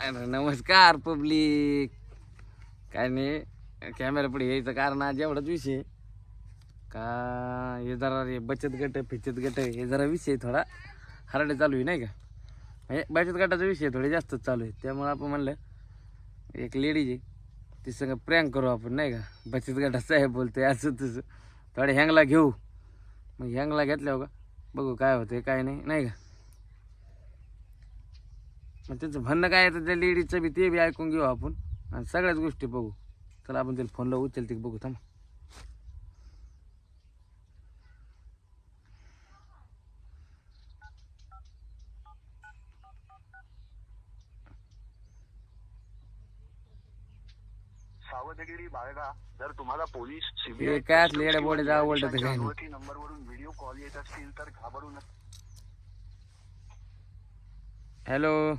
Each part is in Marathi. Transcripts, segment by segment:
अरे नमस्कार पब्लिक. काय नाही कॅमेरा पुढे यायचं कारण आज एवढाच विषय का हे जरा रे बचत गट फिचत गट हे जरा विषय थोडा. हरडे चालू आहे नाही का? म्हणजे बचत गटाचा विषय थोडे जास्तच चालू आहे. त्यामुळे आपण म्हणलं एक लेडीज आहे ती सगळं प्रँक करू आपण नाही का? बचत गटात साहेब बोलतोय असं तसं. थोडे हँगला घेऊ. मग हँगला घेतल्यावर का? बघू काय होतं काय नाही नाही का? मग त्याचं म्हणणं काय आहे तर त्या लेडीजचं बी ते बी ऐकून घेऊ आपण. आणि सगळ्याच गोष्टी बघू. चला आपण त्याला फोनला उचलते बघू थांब. सावधगिरी बाळगा जर तुम्हाला पोलीस हे काय असलं येड्या बोड्याचं आवडतं ते काय नाही. अनुमती नंबरवरून व्हिडिओ कॉल येत असतील तर घाबरू नका. हॅलो हॅलो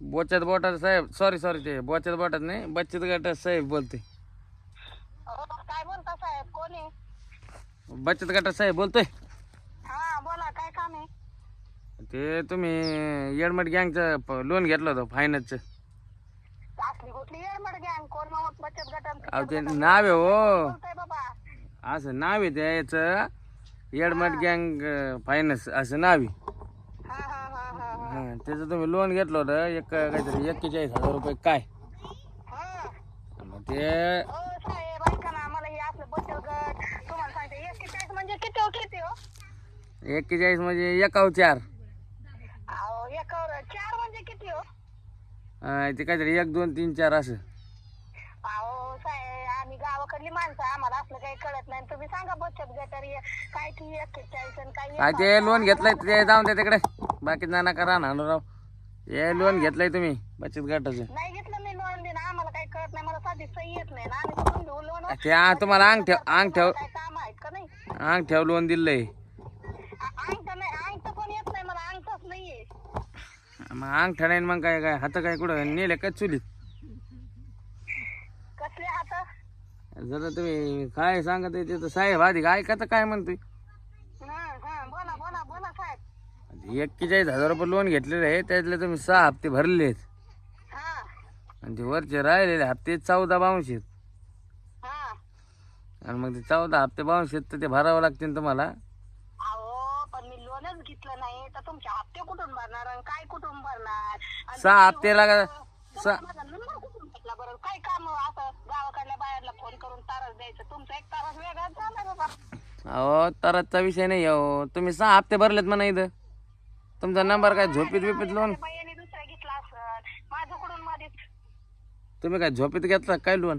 बोचत बोटात साहेब सॉरी सॉरी ते बोचत बोटात नाही बचत गटात साहेब बोलते अहो, काय बोलता साहेब कोण आहे? बचत गटात साहेब बोलतोय. हा बोला काय काम आहे? ते तुम्ही येडमट गँगचं लोन घेतलं होतं फायनान्सचं असली कुठली येडमड गँग? कोण मग बचत गटात? अहो ते नाव आहे हो. बोलताय बाबा? असं नाव आहे त्याचं येडमट गँग फायनान्स असं नाव आहे. त्याचं तुम्ही लोन घेतलं होतं एक काहीतरी एक्केचाळीस हजार रुपये काय? हा मग ते हो साहेब ऐका ना मला हे असलं बचत गट तुम्हाला सांगते एक्केचाळीस म्हणजे किती हो किती हो? एक्केचाळीस म्हणजे एकाव चार. अहो एकावर चार म्हणजे किती हो? अं, ते काहीतरी एक दोन तीन चार असं. अहो साहेब आम्ही गावाकडली माणसं आम्हाला असलं काही कळत नाही. तुम्ही सांगा बचत गट रे काय ती एक्केचाळीस आणि काय ते लोन घेतलंय ते जाऊन द्या तिकडे. बाकी ना नका राहणार राव? हे लोन घेतलंय तुम्ही बचत गटाचं. नाही घेतलं मी लोन देणं आम्हाला काही कळत नाही. मला साधी सही येत नाही. ना आम्ही कुठून घेऊ लोन ते आ- तुम्हाला अंग ठेव अंग ठेव काय काम आहेत का नाही? अंग ठेव लोन दिलंय अंगठ नाही. अंगठ पण येत नाही. मला अंगठच नाहीये. मग अंग ठेवायन मग काय काय हात काय कुठं? नेले का चुलीत? कसले हात? जरा तुम्ही काय सांगत आहे ते तर साहेब आधी काय का काय म्हणतोय हा हा बोला बोला बोला साहेब एक्केचाळीस हजार रुपये लोन घेतलेले आहे. त्यातले तुम्ही सहा हप्ते भरले आहेत. हा. आणि ते वरचे राहिलेले हप्ते चौदा बावनशे हा. आणि मग ते चौदा हप्ते बावनशे तर ते भरावं लागतील तुम्हाला. अहो पण मी लोनच घेतलं नाही. तर तुमचे हप्ते कुठून भरणार आणि काय कुठून भरणार? आणि सहा हप्ते लागा तुम्हाला माझा नंबर कुठून भेटला बरं? काय काम असं गावाकडल्या बाहेरला फोन करून तारच द्यायचं? तुमचा एक तारच वेगळाच झाला बाबा. अहो तरचा विषय नाही अहो. तुम्ही सहा हप्ते भरलेत म्हणा इथं. तुमचा नंबर काय झोपीत बिपीत लोन बाईने दुसरा घेतला असं माझं कुठून मध्येच तुम्ही काय झोपीत घेतला काय लोन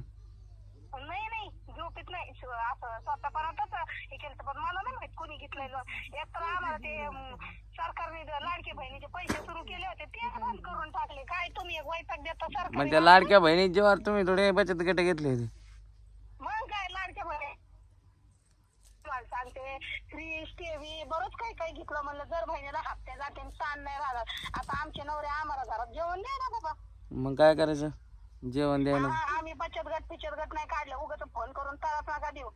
नाही नाही. झोपेत नाही. असं स्वतः परतच हे केलं पण मला नाही माहीत कोणी घेतलंय लोन एक तर आम्हाला ते अं, सरकारने ज- लाडके बहिणीचे पैसे सुरू केले होते ते बंद करून टाकले. काय तुम्ही एक वैताग देता सरकार त्या लाडक्या बहिणी जेव्हा तुम्ही थोडे बचत गट घेतले होते मग काय लाडक्या बहिणी तुम्हाला सांगते फ्रीज टीव्ही बरंच काही काही घेतलं म्हणलं जर महिन्याला हप्ते जाते आणि ताण नाही राहणार आता आमचे नवरे आम्हाला घरात जेवण द्या ना बाबा. मग काय करायचं? जेवण द्यायला. हा, आम्ही बचत गट पिचत गट नाही काढलं. उगाच फोन करून तरच नका देऊ.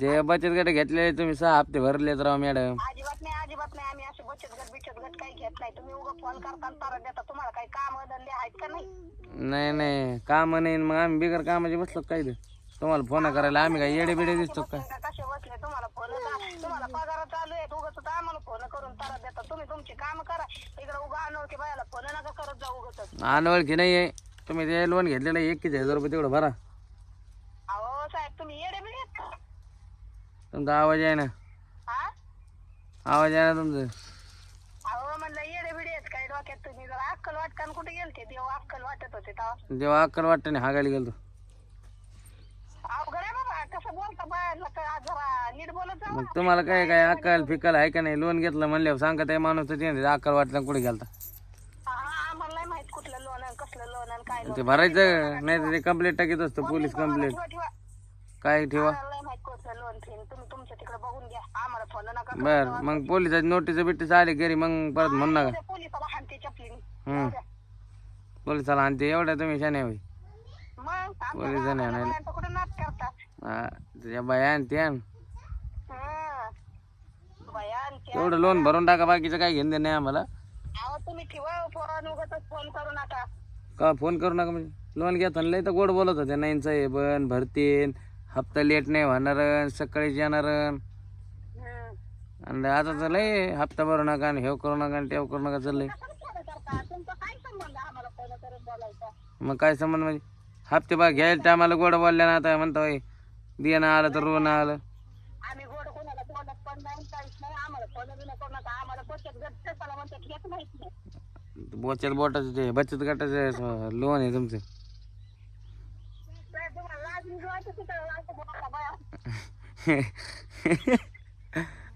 ते बचत गट घेतले तुम्ही सहा हप्ते भरलेत राव मॅडम. अजिबात नाही अजिबात नाही. आम्ही असे बचत गट बिचत गट काही घेत नाही. तुम्ही उगा फोन करता आणि तारा देता. तुम्हाला काही काम धंदे आहेत का नाही? नाही नाही. काम नाही. मग आम्ही बिगर कामाचे बसलो काय ते तुम्हाला फोन करायला आम्ही काय येडे बिडे दिसतो का? कसे बसले तुम्हाला फोन? तुम्हाला पगार चालू आहे उगाच तर आम्हाला फोन करून तारा देता. तुम्ही तुमची काम करा. इकडे उगा अनोळखी बायाला फोन नका करत जाऊ उगाच अनवळखी नाही आहे तुम्ही ते लोन घेतलेलं एकवीस हजार रुपये तेवढं भरा. अहो साहेब तुम्ही येडे बिडे आहेत का? तुमचा आवाज आहे ना? हा? आवाज आहे ना तुमचं? अहो म्हणलं येडे बिडे आहेत काय डोक्यात तुम्ही? जरा अक्कल वाटकान कुठे गेलते? देव अक्कल वाटत होते तेव्हा. जेव्हा अक्कल वाटतं नाही हागायला गेलो अवघड आहे बाबा कसं बोलता बाहेरला तर आज जरा नीट बोलत जाऊ मग तुम्हाला काय काय अक्कल फिकल आहे का नाही? लोन घेतलं म्हणल्यावर सांगत आहे माणूस तर अक्कल वाटलं कुठे गेलता? आम्हाला नाही माहीत कुठलं लोन आहे कसलं लोन आहे काय लोन. ते भरायचं नाही तर ते कंप्लेंट टाकीत असतं पोलीस कंप्लेंट ठेवा ठेवा. काय ठेवा? आम्हाला नाही माहीत कुठलं लोन फिन तुम्ही तुमच्या तिकडे बघून घ्या. आम्हाला फोन नका करू. बर मग पोलिसाची नोटीस बिटीस आली घरी मग परत म्हणू नका त्या पोलिसाला हाणते चपलीने. हम्म. पोलिसाला आणते एवढ्या तुम्ही शाने होई मग आमच्या पोलिसाने गावाकडल्या आणायला बायांचं कुठे नाच करता? हा, तुझ्या बाया आणि त्या हं. तेवढं लोन भरून टाका बाकीचं काय घेणं नाही आम्हाला. अहो तुम्ही ठेवा फोन उगाच फोन करू नका. का फोन करू नका म्हणजे? लोन घेताना लय तर गोड बोलत होते नाईन साहेबन भरतीन हप्ता लेट नाही होणार सकाळीच येणार. आणि आता तर लय हप्ता भरू नका आणि हे करू नका आणि तेव करू नका चाललंय मग काय संबंध म्हणजे? हप्ते बा घ्यायला टायमाला गोड बोलल्या ना आता म्हणतो होय, देणं आलं तर रोन आलं आम्ही गोड कोणाला बोलत पण नाही काहीच नाही आम्हाला फोन बिन करू नका आम्हाला बचत बोटाचं ते बचत गटाचं लोन आहे तुमचं.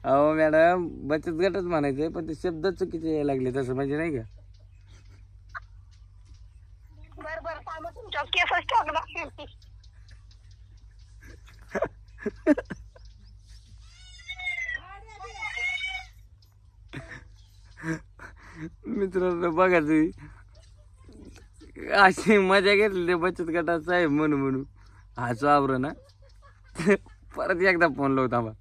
अहो मॅडम बचत गटच म्हणायचं पण ते शब्द चुकीचे यायला लागले तसं म्हणजे नाही का बरं काय मग तुमच्या केसच टाकला मित्रांनो बघा तुम्ही. अशी मजा घेतली ते बचत गटाचं आहे म्हणून म्हणून. हाच वावर ना. परत एकदा फोन लावता आम्हाला